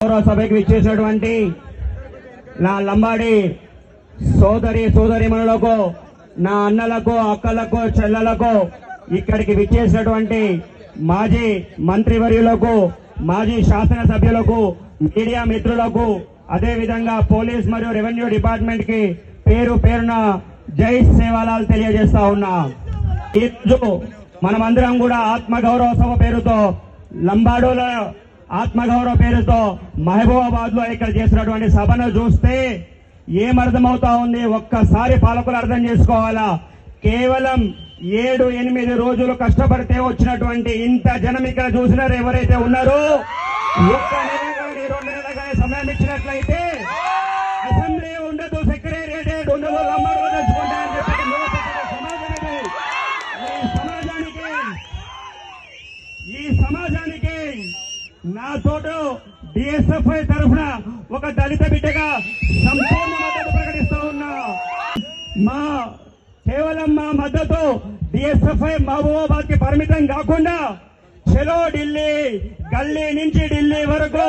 గౌరవ సభకి విచ్చేసినటువంటి నా లంబాడి సోదరి సోదరిమణులకు నా అన్నలకు అక్కలకు చెల్లలకు ఇక్కడికి విచ్చేసినటువంటి మాజీ మంత్రివర్యులకు మాజీ శాసనసభ్యులకు మీడియా మిత్రులకు అదే విధంగా పోలీస్ మరియు రెవెన్యూ డిపార్ట్మెంట్కి పేరు పేరున జై సేవాలాలు తెలియజేస్తా ఉన్నా. ఈరోజు మనమందరం కూడా ఆత్మగౌరవ సభ పేరుతో లంబాడోల ఆత్మగౌరవ పేరుతో మహబూబాబాద్లో ఇక్కడ చేసినటువంటి సభను చూస్తే ఏమర్థమవుతా ఉంది? ఒక్కసారి పాలకులు అర్థం చేసుకోవాలా? కేవలం ఏడు ఎనిమిది రోజులు కష్టపడితే వచ్చినటువంటి ఇంత జనం ఇక్కడ చూసినారు. ఎవరైతే ఉన్నారో ఒక్క నెల కానీ రెండు నెలలు కానీ సమయం ఇచ్చినట్లయితే అసెంబ్లీ ఉండదు సెక్రటేరియట్ ఉండదు చెప్పి సమాజానికి ఈ సమాజానికి నా డిఎస్ఎఫ్ఐ తరఫున ఒక దళిత బిడ్డగా సంపూర్ణ మద్దతు ప్రకటిస్తూ ఉన్నా. మా కేవలం మా మద్దతు డిఎస్ఎఫ్ఐ మహబూబాబాద్కి పరిమితం కాకుండా చెలో ఢిల్లీ గల్లీ నుంచి ఢిల్లీ వరకు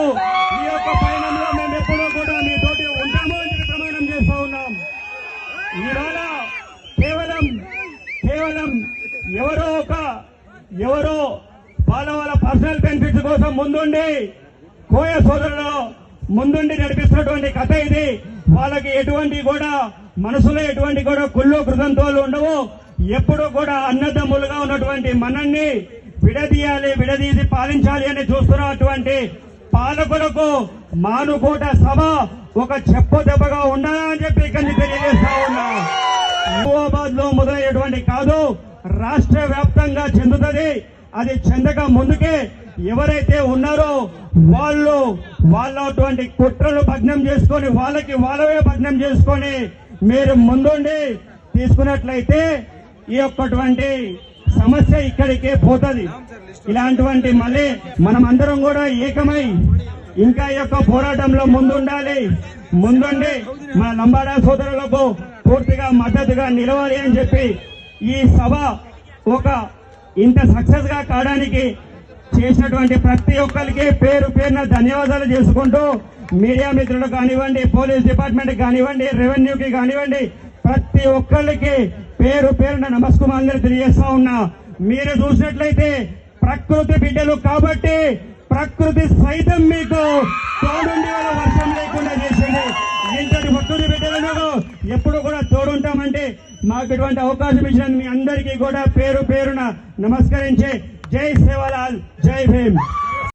ఈ యొక్క పయనంలో మేము ఎప్పుడూ కూడా మీ ఉంటాము అని ప్రమాణం చేస్తూ ఉన్నాం. ఇవాళ కేవలం కేవలం ఎవరో ఒక ఎవరో వాళ్ళ వాళ్ళ పర్సనల్ బెనిఫిట్స్ కోసం ముందుండి కోయ సోదరులు ముందుండి నడిపిస్తున్నటువంటి కథ ఇది. వాళ్ళకి ఎటువంటి కూడా మనసులో ఎటువంటి కూడా కుళ్ళు కృతంతోలు ఉండవు. ఎప్పుడు కూడా అన్నదమ్ములుగా ఉన్నటువంటి మనల్ని విడదీయాలి విడదీసి పాలించాలి అని చూస్తున్నటువంటి పాలకులకు మానుకోట సభ ఒక చెప్పు దెబ్బగా ఉండాలని చెప్పి ఇక్కడి నుంచి తెలియజేస్తా ఉన్నా. మహబూబాబాద్లో మొదలయ్యేటువంటి కాదు రాష్ట్ర వ్యాప్తంగా చెందుతుంది. అది చెందక ముందుకే ఎవరైతే ఉన్నారో వాళ్ళు వాళ్ళటువంటి కుట్రలు భగ్నం చేసుకొని వాళ్ళకి వాళ్ళవే భగ్నం చేసుకొని మీరు ముందుండి తీసుకున్నట్లయితే ఈ యొక్కటువంటి సమస్య ఇక్కడికే పోతుంది. ఇలాంటివంటి మళ్ళీ మనం అందరం కూడా ఏకమై ఇంకా ఈ యొక్క పోరాటంలో ముందుండాలి. ముందుండి మన లంబాడా సోదరులకు పూర్తిగా మద్దతుగా నిలవాలి అని చెప్పి ఈ సభ ఒక ఇంత సక్సెస్గా కావడానికి చేసినటువంటి ప్రతి ఒక్కరికి పేరు పేరున ధన్యవాదాలు చేసుకుంటూ మీడియా మిత్రులు కానివ్వండి పోలీస్ డిపార్ట్మెంట్ కానివ్వండి రెవెన్యూకి కానివ్వండి ప్రతి ఒక్కరికి పేరు పేరున నమస్కారాలు తెలియజేస్తా ఉన్నా. మీరు చూసినట్లయితే ప్రకృతి బిడ్డలు కాబట్టి ప్రకృతి సైతం మీకు తోడుండి వర్షం లేకుండా చేసింది. ఇంతటి భక్తుడి బిడ్డలను ఎప్పుడు కూడా చేస్తామంటే మాకు ఇటువంటి అవకాశం ఇచ్చిన మీ అందరికీ కూడా పేరు పేరున నమస్కరించే జై సేవలాల్ జై భీమ్.